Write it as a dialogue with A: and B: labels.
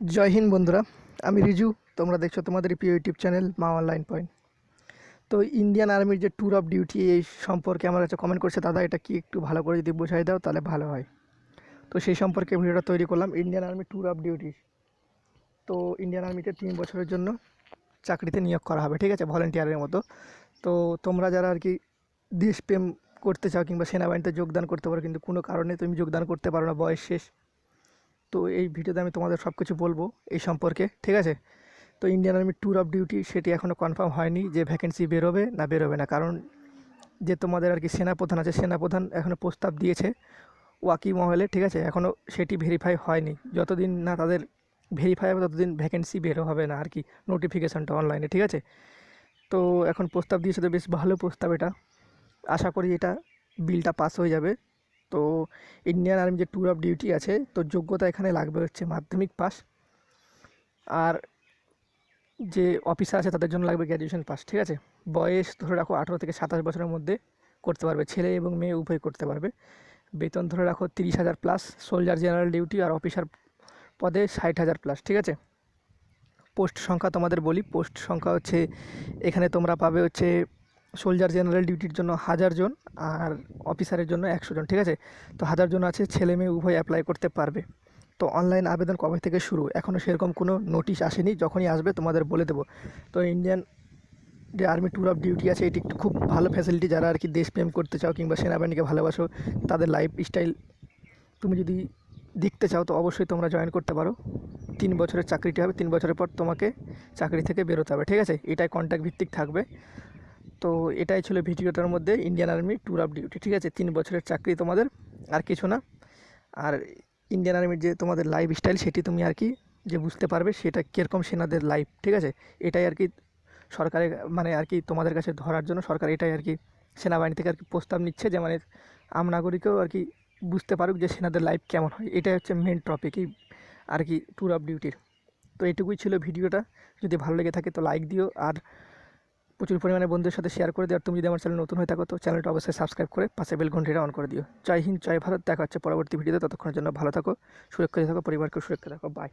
A: জয় হিন্দ বন্ধুরা, আমি রিজু, তোমরা দেখছ তোমাদের প্রিয় YouTube channel Maa online point. তো ইন্ডিয়ান আর্মির যে ট্যুর অফ ডিউটি এই সম্পর্কে আমার কাছে কমেন্ট করছে, দাদা এটা কি একটু ভালো করে যদি বোঝাই দাও তাহলে ভালো হয়। তো সেই সম্পর্কে ভিডিওটা তৈরি করলাম, Indian army tour of duty তো ইন্ডিয়ান আর্মিতে তিন বছরের জন্য চাকরিতে নিয়োগ করা হবে, ঠিক আছে ভলেন্টিয়ারের মতো। তো তোমরা যারা আর কি দেশপ্রেম করতে চাও কিংবা সেনাবাহিনীতে যোগদান করতে পারো, কিন্তু কোনো কারণে তুমি যোগদান করতে পারো না, বয়স শেষ। তো এই ভিডিওতে আমি তোমাদের সব কিছু বলব এই সম্পর্কে, ঠিক আছে? তো Indian army tour of duty সেটি এখনও কনফার্ম হয়নি যে ভ্যাকেন্সি বেরোবে না বেরোবে না। কারণ যে তোমাদের আর কি সেনাপ্রধান আছে, সেনাপ্রধান এখনও প্রস্তাব দিয়েছে ওয়াকি মহলে, ঠিক আছে? এখনও সেটি ভেরিফাই হয়নি। যতদিন না তাদের ভেরিফাই হবে, ততদিন ভ্যাকেন্সি বেরো হবে না আর কি নোটিফিকেশানটা অনলাইনে ঠিক আছে? তো এখন প্রস্তাব দিয়েছে তো বেশ ভালো প্রস্তাব এটা। আশা করি এটা বিলটা পাস হয়ে যাবে। তো ইন্ডিয়ান আর্মি যে ট্যুর অফ ডিউটি আছে, তো যোগ্যতা এখানে লাগবে হচ্ছে মাধ্যমিক পাস আর যে অফিসার আছে, তাদের জন্য লাগবে গ্র্যাজুয়েশন পাস ঠিক আছে? বয়স ধরে রাখো আঠেরো থেকে সাতাশ বছরের মধ্যে করতে পারবে, ছেলে এবং মেয়ে উভয় করতে পারবে। বেতন ধরে রাখো তিরিশ হাজার প্লাস সোলজার জেনারেল ডিউটি আর অফিসার পদে ষাট হাজার প্লাস ঠিক আছে? পোস্ট সংখ্যা তোমাদের বলি পোস্ট সংখ্যা হচ্ছে, এখানে তোমরা পাবে হচ্ছে সোলজার জেনারেল ডিউটির জন্য হাজার জন আর অফিসারের জন্য একশো জন, ঠিক আছে? তো হাজার জন আছে, ছেলে মেয়ে উভয় অ্যাপ্লাই করতে পারবে। তো অনলাইন আবেদন কবে থেকে শুরু? এখনও সেরকম কোনো নোটিশ আসেনি, যখনই আসবে তোমাদের বলে দেবো। তো ইন্ডিয়ান যে আর্মি ট্যুর অফ ডিউটি আছে, এটি একটি খুব ভালো ফ্যাসিলিটি যারা আর কি দেশপ্রেম করতে চাও কিংবা সেনাবাহিনীকে ভালোবাসো, তাদের লাইফ স্টাইল তুমি যদি দেখতে চাও, তো অবশ্যই তোমরা জয়েন করতে পারো। তিন বছরের চাকরিটি হবে, তিন বছরের পর তোমাকে চাকরি থেকে বেরোতে হবে, ঠিক আছে? এটাই কন্ট্যাক্ট ভিত্তিক থাকবে। তো এটাই ছিল ভিডিওটার মধ্যে Indian army tour of duty ঠিক আছে? তিন বছরের চাকরি তোমাদের, আর কিছু না। আর ইন্ডিয়ান আর্মির যে তোমাদের লাইফ স্টাইল সেটি তুমি আর কি যে বুঝতে পারবে, সেটা কীরকম সেনাদের লাইফ ঠিক আছে? এটাই আর কি সরকারের মানে আর কি তোমাদের কাছে ধরার জন্য সরকার এটাই আর কি সেনাবাহিনী থেকে আর কি প্রস্তাব নিচ্ছে যে মানে আম নাগরিকও আর কি বুঝতে পারুক যে সেনাদের লাইফ কেমন হয়। এটাই হচ্ছে মেন টপিকই আর কি ট্যুর অফ ডিউটির তো এটুকুই ছিল ভিডিওটা। যদি ভালো লেগে থাকে তো লাইক দিও। আর প্রচুর পরিমাণে বন্ধুদের সাথে শেয়ার করে দিও। আর তুমি যদি আমার চ্যানেল নতুন হয়ে থাকো, তো চ্যানেলটা অবশ্যই সাবস্ক্রাইব করে পাশে বেল ঘন্টিটা অন করে দিও। জয় হিন্দ, জয় ভারত। দেখা হচ্ছে পরবর্তী ভিডিওতে ততক্ষণের জন্য ভালো থাকো, সুরক্ষিত থাকো পরিবারকে সুরক্ষিত থাকো বাই